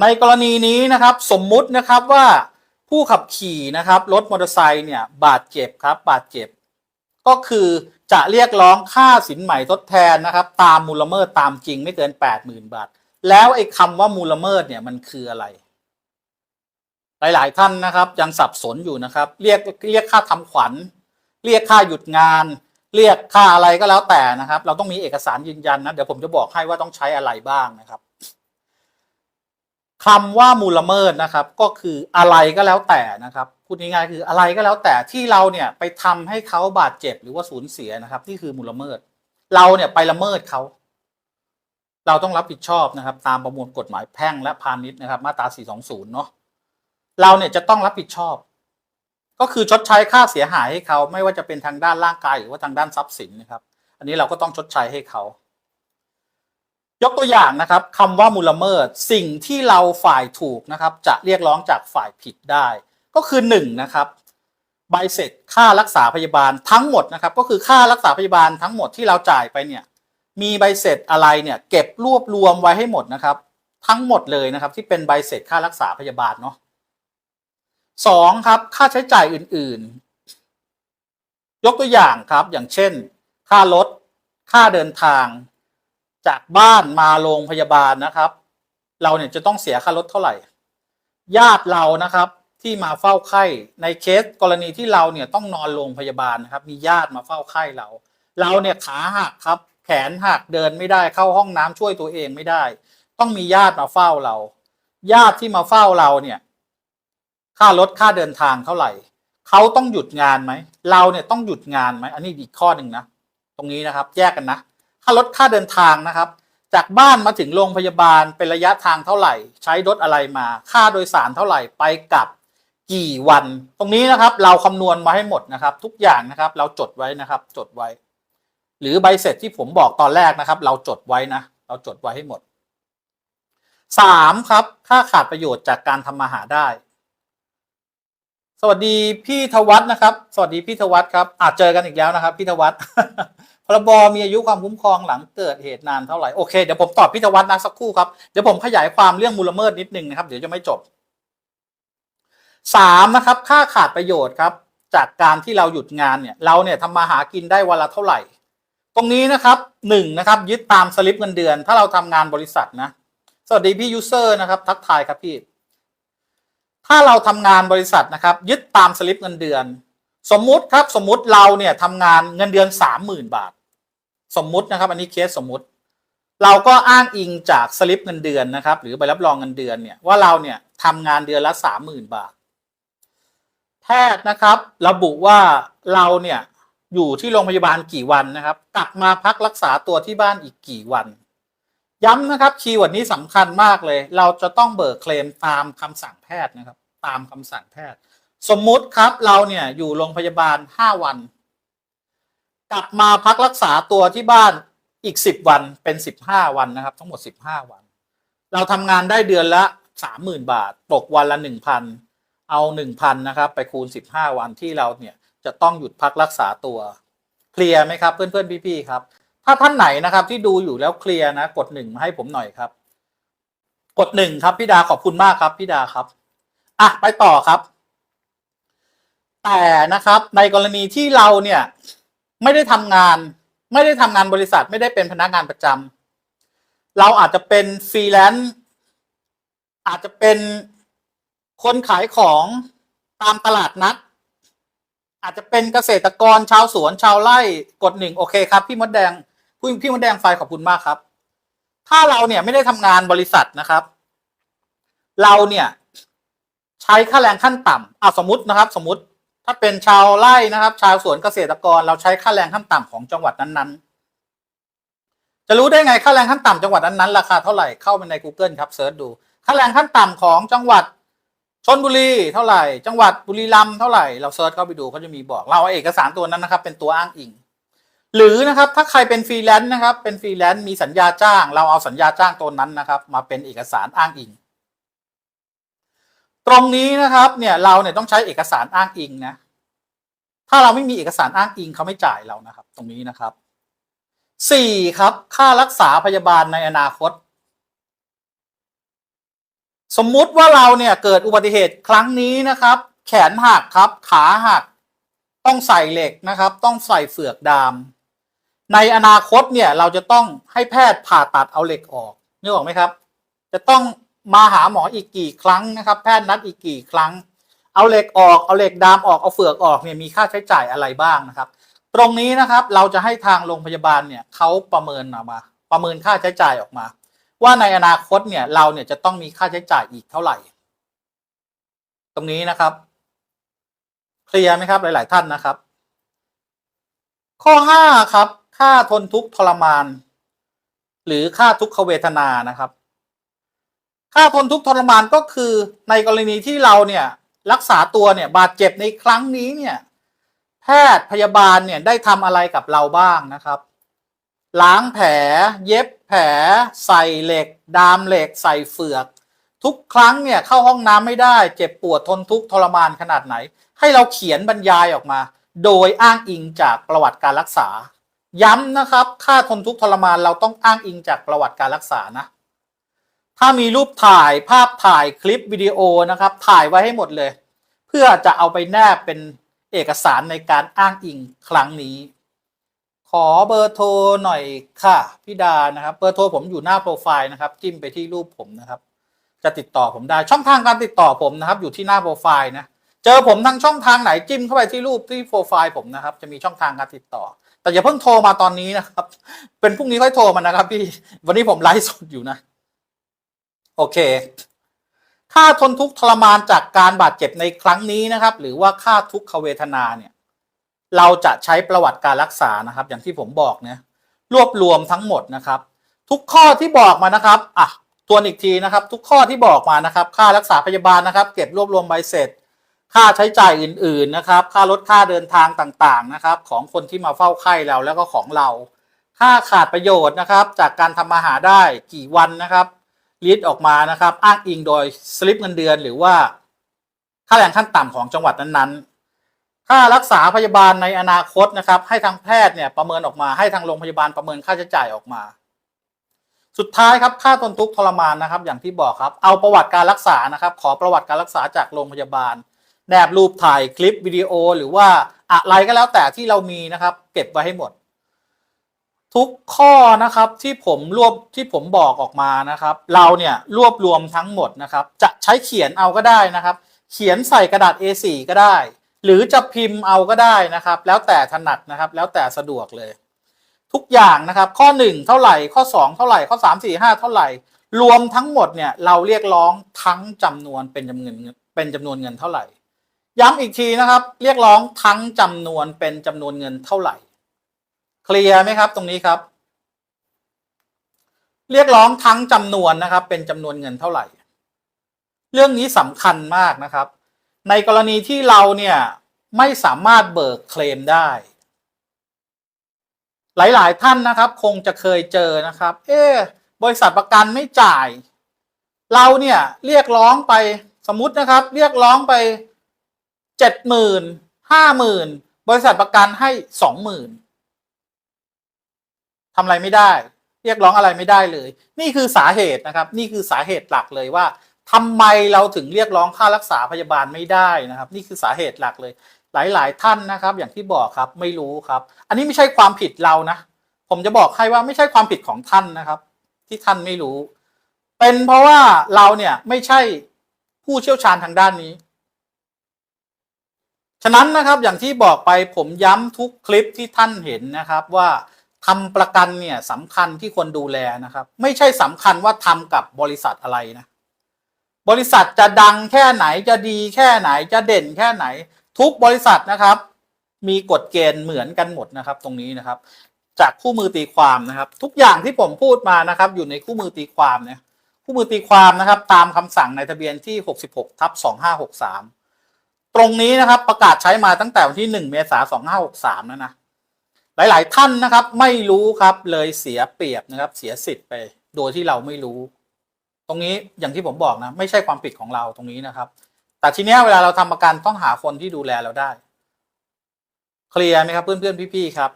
ในกรณีนี้นะครับสมมุตินะครับว่าผู้ขับขี่นะครับรถมอเตอร์ไซค์เนี่ยบาดเจ็บครับบาดเจ็บ ก็คือจะเรียกร้องค่าสินใหม่ทดแทนนะครับ ตามมูลละเมิดตามจริงไม่เกิน 80,000 บาท แล้วไอ้คำว่ามูลละเมิดเนี่ยมันคืออะไร หลาย ๆ ท่านนะครับยังสับสนอยู่นะครับ เรียกเรียกค่าทำขวัญ เรียกค่าหยุดงาน เรียกค่าอะไรก็แล้วแต่นะครับ เราต้องมีเอกสารยืนยันนะเดี๋ยวผมจะบอกให้ว่าต้องใช้อะไรบ้างนะครับ คำว่ามูลละเมิดนะครับ ก็คืออะไรก็แล้วแต่นะครับพูดง่ายๆคืออะไรก็แล้วแต่ที่เราเนี่ยไปทำให้เขาบาดเจ็บหรือว่าสูญเสียนะครับนี่คือมูลละเมิด เราเนี่ยไปละเมิดเขาเราต้องรับผิดชอบนะครับ ตามประมวลกฎหมายแพ่งและพาณิชย์นะครับ มาตรา 420 เนาะเราเนี่ยจะต้องรับผิดชอบ ก็คือชดใช้ค่าเสียหายให้เขาไม่ว่าจะเป็นทางด้านร่างกายหรือว่าทางด้านทรัพย์สินนะครับ อันนี้เราก็ต้องชดใช้ให้เขา ยกตัวอย่างนะครับคำว่ามูลละเมิดสิ่งที่เราฝ่ายถูกนะครับ จะเรียกร้องจากฝ่ายผิดได้ ก็คือหนึ่งนะครับใบเสร็จค่ารักษาพยาบาลทั้งหมดนะครับ ก็คือค่ารักษาพยาบาลทั้งหมดที่เราจ่ายไปเนี่ย มีใบเสร็จอะไรเนี่ยเก็บรวบรวมไว้ให้หมดนะครับ ทั้งหมดเลยนะครับ ที่เป็นใบเสร็จค่ารักษาพยาบาลเนาะสองครับค่าใช้จ่ายอื่นๆ ยกตัวอย่างครับอย่างเช่น ค่ารถค่าเดินทาง จากบ้านมาโรงพยาบาลนะครับ เราเนี่ยจะต้องเสียค่ารถเท่าไหร่ ญาติเรานะครับที่มาเฝ้าไข้ในเคสกรณีที่เราเนี่ยต้องนอนโรงพยาบาลนะครับ มีญาติมาเฝ้าไข้เรา เราเนี่ยขาหักครับ แขนหักเดินไม่ได้เข้าห้องน้ำช่วยตัวเองไม่ได้ ต้องมีญาติมาเฝ้าเรา ญาติที่มาเฝ้าเราเนี่ยค่ารถค่าเดินทางเท่าไหร่ เขาต้องหยุดงานไหม เราเนี่ยต้องหยุดงานไหม อันนี้อีกข้อหนึ่งนะ ตรงนี้นะครับ แยกกันนะารถค่าเดินทางนะครับ จากบ้านมาถึงโรงพยาบาลเป็นระยะทางเท่าไหร่ ใช้รถอะไรมา ค่าโดยสารเท่าไหร่ไปกลับกี่วัน ตรงนี้นะครับเราคำนวณมาให้หมดนะครับ ทุกอย่างนะครับเราจดไว้นะครับ จดไว้ หรือใบเสร็จที่ผมบอกตอนแรกนะครับ เราจดไว้นะ เราจดไว้ให้หมดสามครับ ค่าขาดประโยชน์จากการทำมาหาได้ สวัสดีพี่ธวัฒนะครับ สวัสดีพี่ธวัฒครับอาจเจอกันอีกแล้วนะครับ พี่ธวัฒ พรบมีอายุความคุ้มครองหลังเกิดเหตุนานเท่าไหร่โอเคเดี๋ยวผมตอบพี่ธวัฒน์นะสักครู่ครับเดี๋ยวผมขยายความเรื่องมูละเมิดนิดนึงนะครับ เดี๋ยวจะไม่จบสามนะครับค่าขาดประโยชน์ครับ จากการที่เราหยุดงานเนี่ย เราเนี่ยทำมาหากินได้วันละเท่าไหร่ ตรงนี้นะครับหนึ่งนะครับยึดตามสลิปเงินเดือน ถ้าเราทำงานบริษัทนะสวัสดีพี่ยูเซอร์นะครับทักทายครับพี่ ถ้าเราทำงานบริษัทนะครับ ยึดตามสลิปเงินเดือน สมมุติครับสมมุติเราเนี่ยทำงานเงินเดือนสามหมื่นบาท สมมุตินะครับ อันนี้เคสสมมุติ เราก็อ้างอิงจากสลิปเงินเดือนนะครับ หรือใบรับรองเงินเดือนเนี่ยว่าเราเนี่ยทำงานเดือนละสามหมื่นบาท แพทย์นะครับ ระบุว่าเราเนี่ยอยู่ที่โรงพยาบาลกี่วันนะครับ กลับมาพักรักษาตัวที่บ้านอีกกี่วัน ย้ำนะครับคีย์เวิร์ดนี้สำคัญมากเลย เราจะต้องเบิกเคลมตามคำสั่งแพทย์นะครับ ตามคำสั่งแพทย์ สมมุติครับเราเนี่ยอยู่โรงพยาบาลห้าวัน กลับมาพักรักษาตัวที่บ้านอีกสิบวันเป็นสิบห้าวันนะครับ ทั้งหมดสิบห้าวัน เราทำงานได้เดือนละสามหมื่นบาท ตกวันละหนึ่งพันเอาหนึ่งพันนะครับ ไปคูณสิบห้าวันที่เราเนี่ยจะต้องหยุดพักรักษาตัวเคลียร์ไหมครับ เพื่อนๆพี่ๆครับ ถ้าท่านไหนนะครับที่ดูอยู่แล้วเคลียร์นะ กดหนึ่งมาให้ผมหน่อยครับ กดหนึ่งครับพี่ดาขอบคุณมากครับพี่ดาครับอะไปต่อครับ แต่นะครับในกรณีที่เราเนี่ย ไม่ได้ทำงาน ไม่ได้ทำงานบริษัท ไม่ได้เป็นพนักงานประจำเราอาจจะเป็นฟรีแลนซ์อาจจะเป็นคนขายของตามตลาดนัด อาจจะเป็นเกษตรกรชาวสวนชาวไร่กดหนึ่งโอเคครับ พี่มดแดงพี่พี่มดแดงไฟขอบคุณมากครับ ถ้าเราเนี่ยไม่ได้ทำงานบริษัทนะครับ เราเนี่ย ใช้ค่าแรงขั้นต่ำอะสมมตินะครับ สมมติ ถ้าเป็นชาวไร่นะครับ ชาวสวนเกษตรกร เราใช้ค่าแรงขั้นต่ำของจังหวัดนั้นๆ จะรู้ได้ไงค่าแรงขั้นต่ำจังหวัดนั้นๆราคาเท่าไหร่เข้าไปใน Google ครับเซิร์ชดูค่าแรงขั้นต่ำของจังหวัดชนบุรีเท่าไหร่ จังหวัดบุรีรัมย์เท่าไหร่เราเซิร์ชเข้าไปดูเขาจะมีบอก เราเอาเอกสารตัวนั้นนะครับ เป็นตัวอ้างอิง หรือนะครับถ้าใครเป็นฟรีแลนซ์นะครับ เป็นฟรีแลนซ์มีสัญญาจ้าง เราเอาสัญญาจ้างตัวนั้นนะครับ มาเป็นเอกสารอ้างอิง ตรงนี้นะครับเนี่ยเราเนี่ยต้องใช้เอกสารอ้างอิงนะ ถ้าเราไม่มีเอกสารอ้างอิงเขาไม่จ่ายเรานะครับ ตรงนี้นะครับสี่ครับ ค่ารักษาพยาบาลในอนาคต สมมุติว่าเราเนี่ยเกิดอุบัติเหตุครั้งนี้นะครับ แขนหักครับ ขาหัก ต้องใส่เหล็กนะครับ ต้องใส่เฟือกดาม ในอนาคตเนี่ยเราจะต้องให้แพทย์ผ่าตัดเอาเหล็กออกนึกออกไหมครับ จะต้อง มาหาหมออีกกี่ครั้งนะครับ แพทย์นัดอีกกี่ครั้ง เอาเหล็กออกเอาเหล็กดามออกเอาเฟือกออกเนี่ยมีค่าใช้จ่ายอะไรบ้างนะครับ ตรงนี้นะครับเราจะให้ทางโรงพยาบาลเนี่ยเขาประเมินออกมา ประเมินค่าใช้จ่ายออกมา ว่าในอนาคตเนี่ยเราเนี่ยจะต้องมีค่าใช้จ่ายอีกเท่าไหร่ ตรงนี้นะครับเคลียร์ไหมครับหลาย ๆ ท่านนะครับ ข้อห้าครับ ค่าทนทุกข์ทรมาน หรือค่าทุกขเวทนานะครับ ค่าทนทุกข์ทรมานก็คือในกรณีที่เราเนี่ยรักษาตัวเนี่ยบาดเจ็บในครั้งนี้เนี่ยแพทย์พยาบาลเนี่ยได้ทำอะไรกับเราบ้างนะครับ ล้างแผล เย็บแผล ใส่เหล็ก ดามเหล็ก ใส่เฟือก ทุกครั้งเนี่ยเข้าห้องน้ำไม่ได้ เจ็บปวดทนทุกข์ทรมานขนาดไหน ให้เราเขียนบรรยายออกมา โดยอ้างอิงจากประวัติการรักษา ย้ำนะครับ ค่าทนทุกข์ทรมานเราต้องอ้างอิงจากประวัติการรักษานะ ถ้ามีรูปถ่ายภาพถ่ายคลิปวิดีโอนะครับ ถ่ายไว้ให้หมดเลย เพื่อจะเอาไปแนบเป็นเอกสารในการอ้างอิงครั้งนี้ ขอเบอร์โทรหน่อยค่ะพี่ดานะครับ เบอร์โทรผมอยู่หน้าโปรไฟล์นะครับ จิ้มไปที่รูปผมนะครับ จะติดต่อผมได้ช่องทางการติดต่อผมนะครับ อยู่ที่หน้าโปรไฟล์นะเจอผมทางช่องทางไหนจิ้มเข้าไปที่รูปที่โปรไฟล์ผมนะครับ จะมีช่องทางการติดต่อ แต่อย่าเพิ่งโทรมาตอนนี้นะครับ เป็นพรุ่งนี้ค่อยโทรมานะครับพี่วันนี้ผมไลฟ์สดอยู่นะ โอเค ค่าทนทุกข์ทรมานจากการบาดเจ็บในครั้งนี้นะครับ หรือว่าค่าทุกขเวทนาเนี่ย เราจะใช้ประวัติการรักษานะครับ อย่างที่ผมบอกเนี่ยรวบรวมทั้งหมดนะครับ ทุกข้อที่บอกมานะครับอะทวนอีกทีนะครับ ทุกข้อที่บอกมานะครับ ค่ารักษาพยาบาลนะครับ เก็บรวบรวมใบเสร็จ ค่าใช้จ่ายอื่น ๆนะครับ ค่ารถค่าเดินทางต่างๆนะครับ ของคนที่มาเฝ้าไข้เราแล้วก็ของเรา ค่าขาดประโยชน์นะครับ จากการทำมาหาได้กี่วันนะครับ ลิสต์ออกมานะครับ อ้างอิงโดยสลิปเงินเดือน หรือว่า ค่าแรงขั้นต่ำของจังหวัดนั้นๆ ค่ารักษาพยาบาลในอนาคตนะครับ ให้ทางแพทย์เนี่ยประเมินออกมาให้ทางโรงพยาบาลประเมินค่าใช้จ่ายออกมา สุดท้ายครับค่าทนทุกข์ทรมานนะครับ อย่างที่บอกครับ เอาประวัติการรักษานะครับ ขอประวัติการรักษาจากโรงพยาบาล แนบรูปถ่ายคลิปวิดีโอหรือว่าอะไรก็แล้วแต่ที่เรามีนะครับ เก็บไว้ให้หมด ทุกข้อนะครับที่ผมรวบที่ผมบอกออกมานะครับ เราเนี่ยรวบรวมทั้งหมดนะครับ จะใช้เขียนเอาก็ได้นะครับ เขียนใส่กระดาษ A4 ก็ได้ หรือจะพิมพ์เอาก็ได้นะครับ แล้วแต่ถนัดนะครับ แล้วแต่สะดวกเลย ทุกอย่างนะครับ ข้อ 1 เท่าไหร่ข้อ 2 เท่าไหร่ข้อ 3 4 5 เท่าไหร่ รวมทั้งหมดเนี่ยเราเรียกร้องทั้งจำนวนเป็นจำนวนเงินเป็นจำนวนเงินเท่าไหร่ ย้ำอีกทีนะครับ เรียกร้องทั้งจำนวนเป็นจำนวนเงินเท่าไหร่ เคลียร์ไหมครับ ตรงนี้ครับ เรียกร้องทั้งจำนวนนะครับ เป็นจำนวนเงินเท่าไหร่ เรื่องนี้สำคัญมากนะครับ ในกรณีที่เราเนี่ยไม่สามารถเบิกเคลมได้ หลายๆ ท่านนะครับ คงจะเคยเจอนะครับ เอ๊บริษัทประกันไม่จ่าย เราเนี่ยเรียกร้องไปสมมตินะครับ เรียกร้องไปเจ็ดหมื่นห้าหมื่นบริษัทประกันให้สองหมื่น ทำอะไรไม่ได้ เรียกร้องอะไรไม่ได้เลย นี่คือสาเหตุนะครับ นี่คือสาเหตุหลักเลยว่าทำไมเราถึงเรียกร้องค่ารักษาพยาบาลไม่ได้นะครับ นี่คือสาเหตุหลักเลย หลาย ๆ ท่านนะครับ อย่างที่บอกครับไม่รู้ครับ อันนี้ไม่ใช่ความผิดเรานะผมจะบอกให้ว่าไม่ใช่ความผิดของท่านนะครับ ที่ท่านไม่รู้ เป็นเพราะว่าเราเนี่ยไม่ใช่ผู้เชี่ยวชาญทางด้านนี้ ฉะนั้นนะครับอย่างที่บอกไปผมย้ำทุกคลิปที่ท่านเห็นนะครับว่า ทำประกันเนี่ยสำคัญที่ควรดูแลนะครับ ไม่ใช่สำคัญว่าทำกับบริษัทอะไรนะ บริษัทจะดังแค่ไหนจะดีแค่ไหนจะเด่นแค่ไหน ทุกบริษัทนะครับ มีกฎเกณฑ์เหมือนกันหมดนะครับ ตรงนี้นะครับ จากคู่มือตีความนะครับ ทุกอย่างที่ผมพูดมานะครับ อยู่ในคู่มือตีความเนี่ยคู่มือตีความนะครับ ตามคำสั่งในทะเบียนที่ 66ทับ2563 ตรงนี้นะครับประกาศใช้มาตั้งแต่วันที่ 1 เมษายน2563แล้วนะ หลาย ๆ ท่านนะครับ ไม่รู้ครับเลยเสียเปรียบนะครับ เสียสิทธิ์ไป โดยที่เราไม่รู้ ตรงนี้อย่างที่ผมบอกนะ ไม่ใช่ความผิดของเราตรงนี้นะครับ แต่ทีเนี้ยเวลาเราทำประกันต้องหาคนที่ดูแลเราได้ เคลียร์ไหมครับเพื่อน ๆ พี่ ๆ ครับ